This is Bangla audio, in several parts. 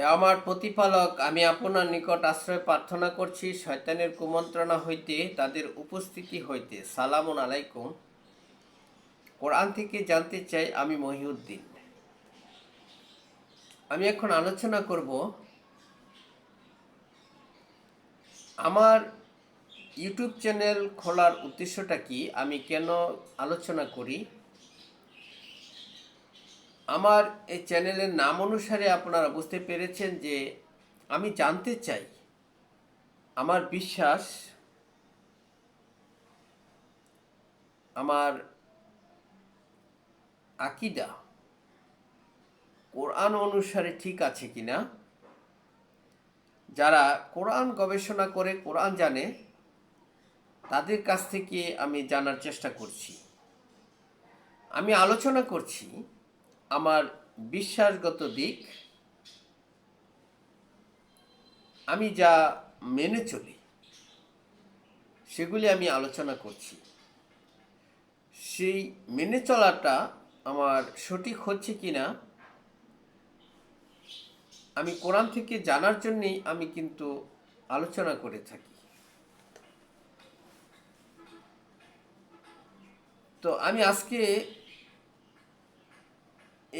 আমার প্রতিপালক, আমি আপনার নিকট আশ্রয় প্রার্থনা করছি, শয়তানের কুমন্ত্রণা হইতে তাদের উপস্থিতি হইতে। সালামুন আলাইকুম। কোরআন থেকে জানতে চাই আমি মহিউদ্দিন। আমি এখন আলোচনা করব আমার ইউটিউব চ্যানেল খোলার উদ্দেশ্যটা কি, আমি কেন আলোচনা করি? আমার এই চ্যানেলের নাম অনুসারে আপনারা বুঝতে পেরেছেন যে আমি জানতে চাই, আমার বিশ্বাস, আমার আকিদা কোরআন অনুসারে ঠিক আছে কিনা? যারা কোরআন গবেষণা করে, কোরআন জানে, তাদের কাছ থেকে আমি জানার চেষ্টা করছি। আমি আলোচনা করছি আমার বিশ্বাসগত দিক, আমি যা মেনে চলি, সেগুলি আমি আলোচনা করছি। সেই মেনে চলাটা আমার সঠিক হচ্ছে কি না আমি কোরআন থেকে জানার জন্যেই আমি কিন্তু আলোচনা করে থাকি। তো আমি আজকে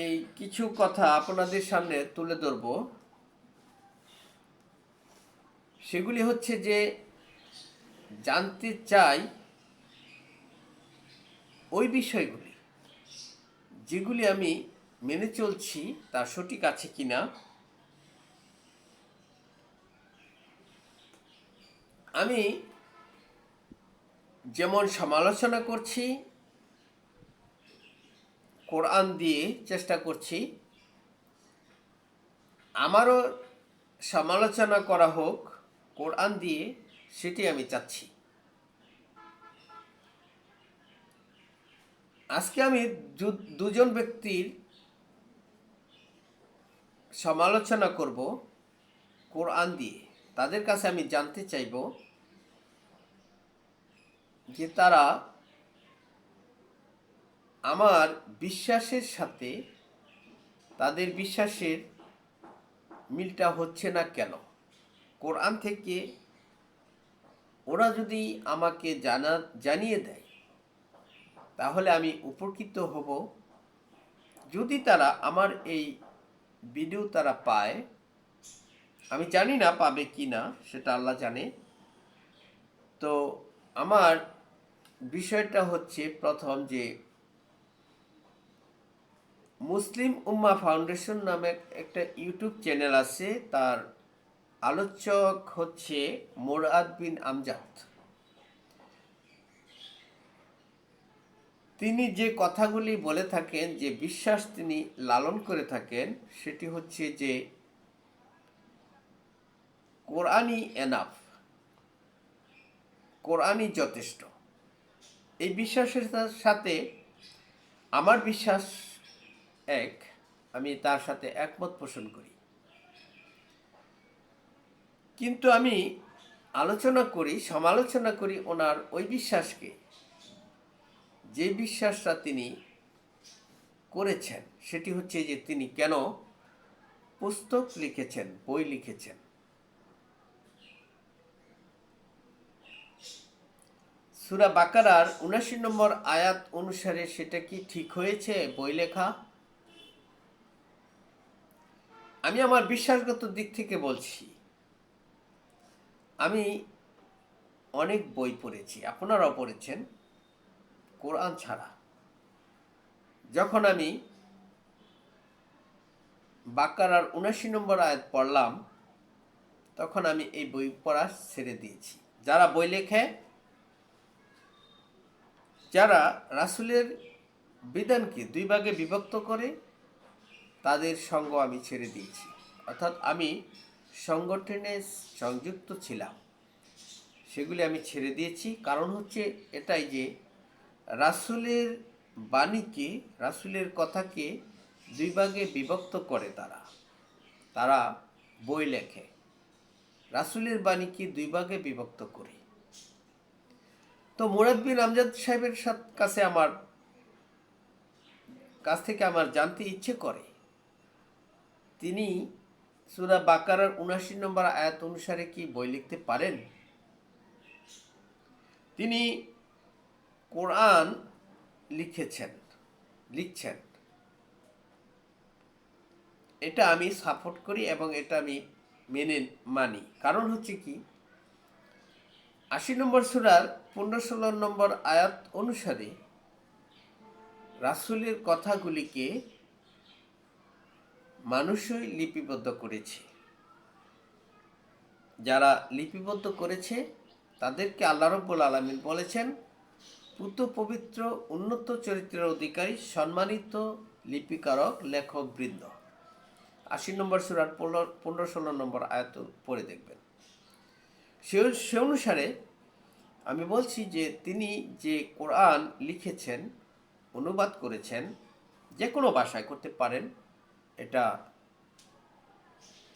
এই কিছু কথা আপনাদের সামনে তুলে ধরব। সেগুলি হচ্ছে যে, জানতে চাই ওই বিষয়গুলি, যেগুলি আমি মেনে চলছি তা সঠিক আছে কি না আমি যেমন সমালোচনা করছি কোরআন দিয়ে চেষ্টা করছি। আমারও সমালোচনা করা হোক, কোরআন দিয়ে সেটি আমি চাচ্ছি। আজকে আমি দুজন ব্যক্তির সমালোচনা করব কোরআন দিয়ে। তাদের কাছে আমি জানতে চাইব যে তারা আমার বিশ্বাসের সাথে তাদের বিশ্বাসের মিলটা হচ্ছে না কেন? কোরআন থেকে ওরা যদি আমাকে জানা, জানিয়ে দেয়, তাহলে আমি উপকৃত হব। যদি তারা আমার এই ভিডিও তারা পায়, আমি জানি না পাবে কি না, সেটা আল্লাহ জানে। তো আমার বিষয়টা হচ্ছে প্রথম যে মুসলিম উম্মা ফাউন্ডেশন নামে একটা ইউটিউব চ্যানেল আছে, তার আলোচক হচ্ছে মোরাদ বিন আমজাদ। তিনি যে কথাগুলি বলে থাকেন, যে বিশ্বাস তিনি লালন করে থাকেন, সেটি হচ্ছে যে, কোরআনই এনাফ কোরআনই যথেষ্ট। এই বিশ্বাসের সাথে, আমার বিশ্বাস এক, আমি তার সাথে একমত পোষণ করি। কিন্তু আমি আলোচনা করি, সমালোচনা করি ওনার ওই বিশ্বাসকে, যে বিশ্বাসটা তিনি করেছেন, সেটি হচ্ছে যে তিনি কেন পুস্তক লিখেছেন, বই লিখেছেন। সুরা বাকারার উনাশি নম্বর আয়াত অনুসারে সেটা কি ঠিক হয়েছে, বই লেখা? আমি আমার বিশ্বাসগত দিক থেকে বলছি, আমি অনেক বই পড়েছি, আপনারাও পড়েছেন, কোরআন ছাড়া। যখন আমি বাকারার উনাশি নম্বর আয়াত পড়লাম, তখন আমি এই বই পড়া ছেড়ে দিয়েছি। যারা বই লেখে, যারা রাসুলের বিধানকে দুই ভাগে বিভক্ত করে তাদের সঙ্গ আমি ছেড়ে দিয়েছি। অর্থাৎ আমি সংগঠনে সংযুক্ত ছিলাম। সেগুলি আমি ছেড়ে দিয়েছি। কারণ হচ্ছে এটাই যে, রাসুলের বাণীকে, রাসুলের কথাকে দুই ভাগে বিভক্ত করে তারা। তারা বই লেখে। রাসুলের বাণীকে দুই ভাগে বিভক্ত করে। তো মুরাদবিন আমজাদ সাহেবের কাছে আমার কাছ থেকে আমার জানতে ইচ্ছে করে। তিনি সুরা বাকারার উনাশি নম্বর আয়াত অনুসারে কি বই লিখতে পারেন? তিনি কোরআন লিখেছেন, লিখছেন। এটা আমি সাপোর্ট করি এবং এটা আমি মেনে মানি। কারণ হচ্ছে কি, আশি নম্বর সুরার পনেরো ষোলো নম্বর আয়াত অনুসারে রাসূলের কথাগুলিকে মানুষই লিপিবদ্ধ করেছে। যারা লিপিবদ্ধ করেছে, তাদেরকে আল্লাহ রব্বুল আলমিন বলেছেন পুত পবিত্র, উন্নত চরিত্রের অধিকারী, সম্মানিত লিপিকারক লেখক বৃন্দ আশি নম্বর সুরার পনেরো ষোলো নম্বর আয়াত পড়ে দেখবেন। সে সে অনুসারে আমি বলছি যে, তিনি যে কোরআন লিখেছেন, অনুবাদ করেছেন, যে কোনো ভাষায় করতে পারেন এটা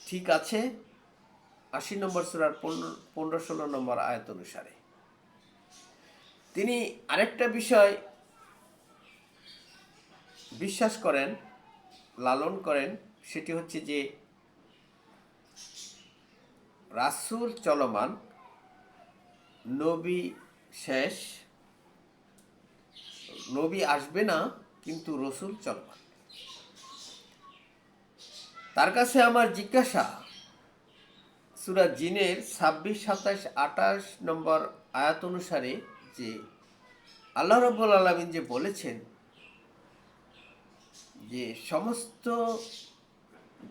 ঠিক আছে। আশি নম্বর সুরার পনেরো পনেরো ষোলো নম্বর আয়াত অনুসারে। তিনি আরেকটা বিষয় বিশ্বাস করেন, লালন করেন, সেটি হচ্ছে যে রাসূল চলমান, নবী শেষ, নবী আসবে না, কিন্তু রসুল চলমান। তার কাছে আমার জিজ্ঞাসা। সুরা জিনের ছাব্বিশ সাতাশ আঠাশ নম্বর আয়াত অনুসারে যে আল্লাহ রব্বুল আলমিন যে বলেছেন যে সমস্ত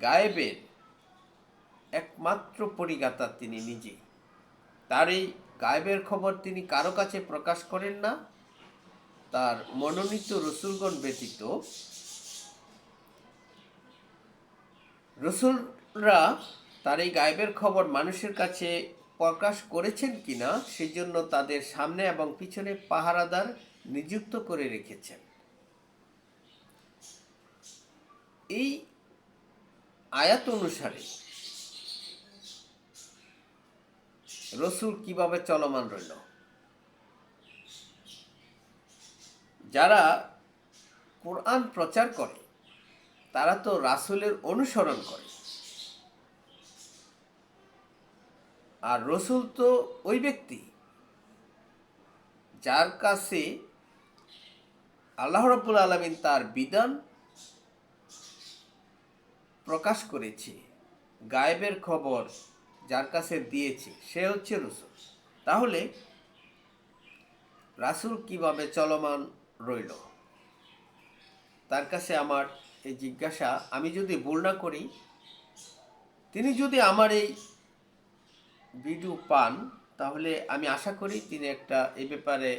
গায়েবের একমাত্র পরিগাতা তিনি নিজে। তার এই গায়েবের খবর তিনি কারও কাছে প্রকাশ করেন না। তার মনোনীত রসুলগণ ব্যতীত রসুলরা তার এই গায়েবের খবর মানুষের কাছে প্রকাশ করেছেন কিনা সেই জন্য তাদের সামনে এবং পিছনে পাহারাদার নিযুক্ত করে রেখেছেন। এই আয়াত অনুসারে রসুল কীভাবে চলমান রইল? যারা কোরআন প্রচার করে তারা তো রাসূলের অনুসরণ করে। আর রসুল তো ওই ব্যক্তি যার কাছে আল্লাহ রব্বুল আলমিন তার বিধান প্রকাশ করেছে, গায়েবের খবর যার কাছে দিয়েছে, সে হচ্ছে রসুল। তাহলে রাসূল কীভাবে চলমান রইল? তার কাছে আমার এই জিজ্ঞাসা, আমি যদি ভুল না করি? তিনি যদি আমার এই ভিডিও পান, তাহলে আমি আশা করি তিনি একটা এই ব্যাপারে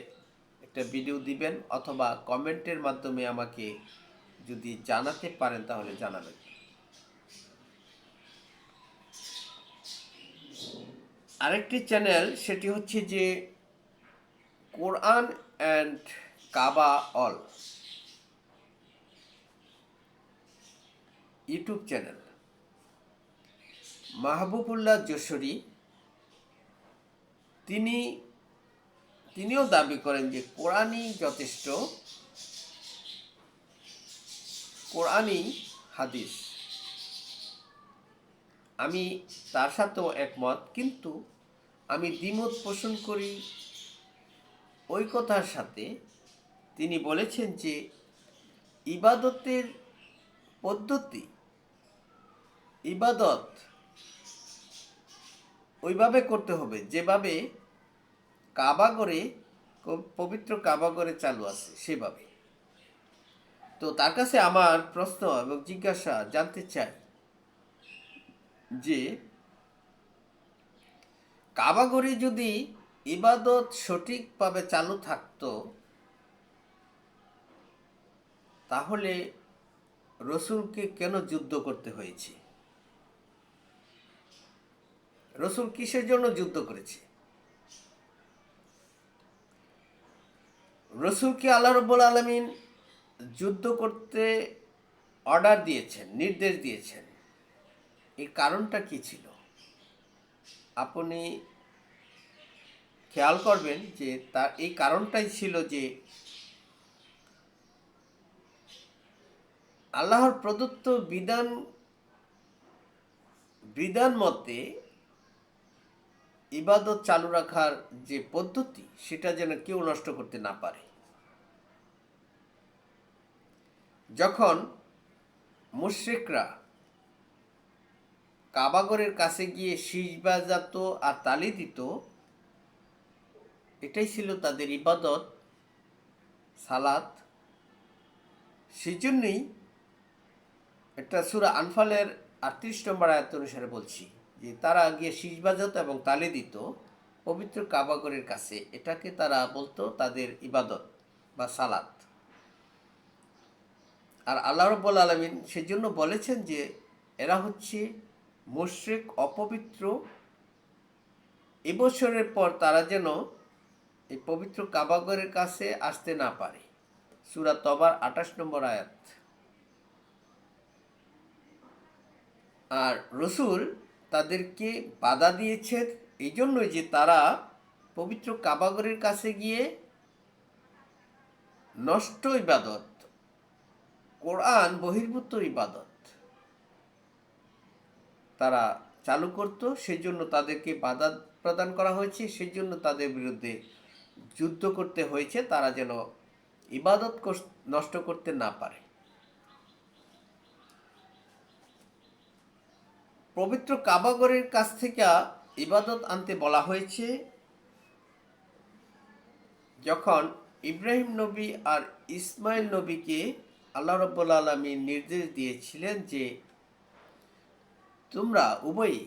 একটা ভিডিও দিবেন অথবা কমেন্টের মাধ্যমে আমাকে যদি জানাতে পারেন, তাহলে জানাবেন। আরেকটি চ্যানেল, সেটি হচ্ছে যে, Quran and Kaaba all. YouTube channel. Mahbubullah Jashori, তিনি, তিনিও দাবি করেন যে কোরআনই যথেষ্ট, কোরআনই হাদিস। আমি তার সাথেও একমত, কিন্তু আমি দ্বিমত পোষণ করি ওই কথার সাথে। তিনি বলেছেন যে ইবাদতের পদ্ধতি ইবাদত ওইভাবে করতে হবে, যেভাবে কাবাগরে পবিত্র কাবাগরে চালু আছে, সেভাবে। তো তার কাছে আমার প্রশ্ন এবং জিজ্ঞাসা জানতে চাই যে কাবাগরে যদি ইবাদত সঠিকভাবে চালু থাকতো, তাহলে রসুলকে কেন যুদ্ধ করতে হয়েছে? রসুল কিসের জন্য যুদ্ধ করেছে? রসুলকে আল্লাহ রব্বুল আলমিন যুদ্ধ করতে অর্ডার দিয়েছেন, নির্দেশ দিয়েছেন? এই কারণটা কি ছিল? আপনি খেয়াল করবেন যে তার, এই কারণটাই ছিল যে আল্লাহর প্রদত্ত বিধান বিধান মতে ইবাদত চালু রাখার যে পদ্ধতি, সেটা যেন কেউ নষ্ট করতে না পারে। যখন মুশ্রিকরা কাবাগরের কাছে গিয়ে শীষ বাজাত আর তালি দিত, এটাই ছিল তাদের ইবাদত, সালাত। সেই জন্যই একটা সুরা আনফালের আটত্রিশ নম্বর আয়াত অনুসারে বলছি যে তারা গিয়ে শীষ বাজাত এবং তালে দিত, পবিত্র কাবাগরের কাছে। এটাকে তারা বলতো তাদের ইবাদত বা সালাত। আর আল্লাহ রব্বুল আলমিন সেজন্য বলেছেন যে, এরা হচ্ছে মুশ্রিক, অপবিত্র। এবছরের পর তারা যেন এই পবিত্র কাবাগরের কাছে আসতে না পারে। সুরা তবার আঠাশ নম্বর আয়াত। আর রসুল তাদেরকে বাধা দিয়েছে। এই জন্যই যে তারা পবিত্র কাবাগরের কাছে গিয়ে নষ্ট ইবাদত, কোরআন বহির্ভূত ইবাদত তারা চালু করত সেই জন্য তাদেরকে বাধা প্রদান করা হয়েছে সেই জন্য তাদের বিরুদ্ধে যুদ্ধ করতে হয়েছে, তারা যেন ইবাদত নষ্ট করতে না পারে। পবিত্র কাবাগরের কাছ থেকে ইবাদত আনতে বলা হয়েছে। যখন ইব্রাহিম নবী আর ইসমাইল নবীকে আল্লাহ রব্বুল আলমী নির্দেশ দিয়েছিলেন যে, তোমরা উভয়ই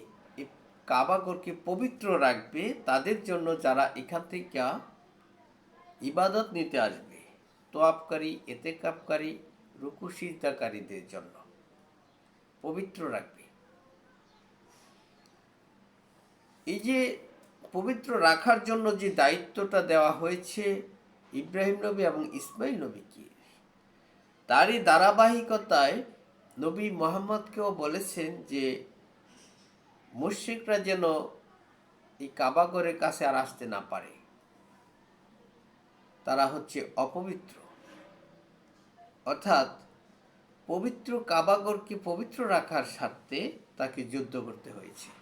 কাবাগরকে পবিত্র রাখবে, তাদের জন্য যারা এখান থেকে ইবাদত নিতে আসবে, তোয়াবকারী এতেকাপকারী রুকু সিজদাকারীদের জন্য পবিত্র রাখবে। এই যে পবিত্র রাখার জন্য যে দায়িত্বটা দেওয়া হয়েছে ইব্রাহিম নবী এবং ইসমাইল নবীকে, তারই ধারাবাহিকতায় নবী মোহাম্মদকেও বলেছেন যে মুশ্রিকরা যেন এই কাবাগরের কাছে আর আসতে না পারে। তারা হচ্ছে অপবিত্র। অর্থাৎ পবিত্র কাবাগরকে পবিত্র রাখার স্বার্থে তাকে যুদ্ধ করতে হয়েছে।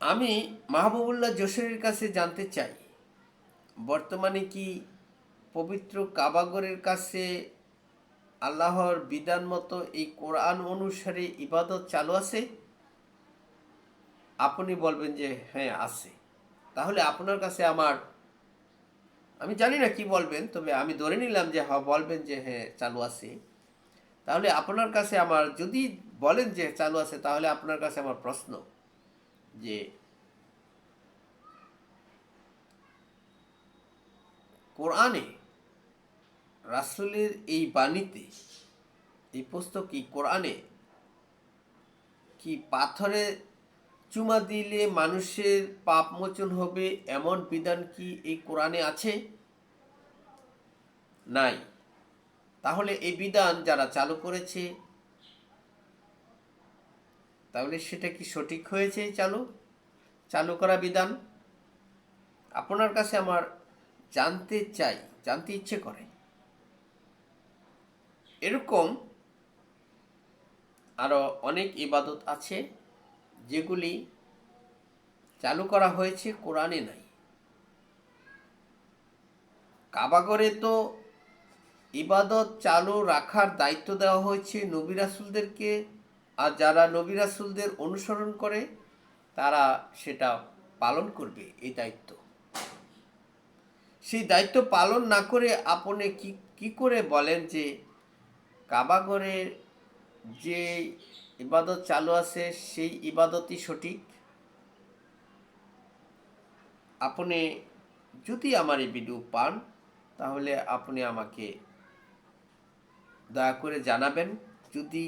আমি মাহবুবুল্লাহ জোসরের কাছে জানতে চাই, বর্তমানে কি পবিত্র কাবাগরের কাছে আল্লাহর বিধান মতো এই কোরআন অনুসারে ইবাদত চালু আছে? আপনি বলবেন যে হ্যাঁ আছে। তাহলে আপনার কাছে আমার, আমি জানি না কি বলবেন, তবে আমি ধরে নিলাম যে হ্যাঁ বলবেন যে হ্যাঁ চালু আছে। তাহলে আপনার কাছে আমার, যদি বলেন যে, চালু আছে, তাহলে আপনার কাছে আমার প্রশ্ন। যে কোরআনে রাসূলের এই বাণীতে, এই পুস্তক কি কোরআনে কি পাথরে চুমা দিলে মানুষের পাপ মোচন হবে এমন বিধান কি এই কোরআনে আছে? নাই। তাহলে এই বিধান যারা চালু করেছে তাহলে সেটা কি সঠিক হয়েছে? চালু চালু করা বিধান। আপনার কাছে আমার জানতে চাই, জানতে ইচ্ছে করে। এরকম আরও অনেক ইবাদত আছে যেগুলি চালু করা হয়েছে কোরআনে নাই। কাবাগরে তো ইবাদত চালু রাখার দায়িত্ব দেওয়া হয়েছে নবী রাসুলদেরকে। আর যারা নবী রাসুলদের অনুসরণ করে, তারা সেটা পালন করবে, এই দায়িত্ব। সেই দায়িত্ব পালন না করে আপনি কি কি করে বলেন যে কাবাগরের যে ইবাদত চালু আছে, সেই ইবাদতই সঠিক? আপনি যদি আমার এই ভিডিও পান, তাহলে আপনি আমাকে দয়া করে জানাবেন। যদি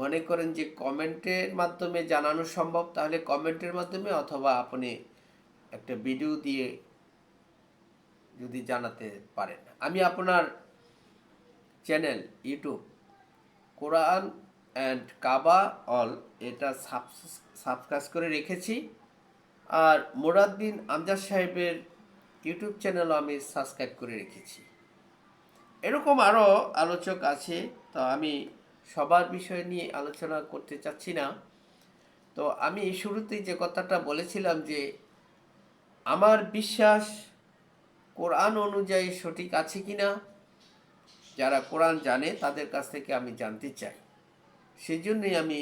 মনে করেন যে কমেন্টের মাধ্যমে জানানো সম্ভব, তাহলে কমেন্টের মাধ্যমে অথবা আপনি একটা ভিডিও দিয়ে যদি জানাতে পারেন। আমি আপনার channel, YouTube, Quran and Kaaba all এটা সাবস্ক্রাইব করে রেখেছি। আর মোরাদ্দিন আমজাদ সাহেবের ইউটিউব চ্যানেলও আমি সাবস্ক্রাইব করে রেখেছি। এরকম আরও আলোচক আছে, তো আমি সবার বিষয় নিয়ে আলোচনা করতে চাচ্ছি না। তো আমি শুরুতেই যে কথাটা বলেছিলাম যে, আমার বিশ্বাস কোরআন অনুযায়ী সঠিক আছে কি না যারা কোরআন জানে তাদের কাছ থেকে আমি জানতে চাই। সেই জন্যই আমি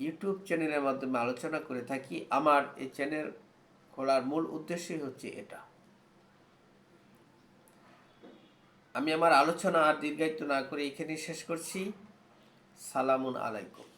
ইউটিউব চ্যানেলের মাধ্যমে আলোচনা করে থাকি। আমার এই চ্যানেল খোলার মূল উদ্দেশ্যই হচ্ছে এটা। আমি আমার আলোচনা আর দীর্ঘায়িত না করে এখানেই শেষ করছি। সালামুন আলাইকুম।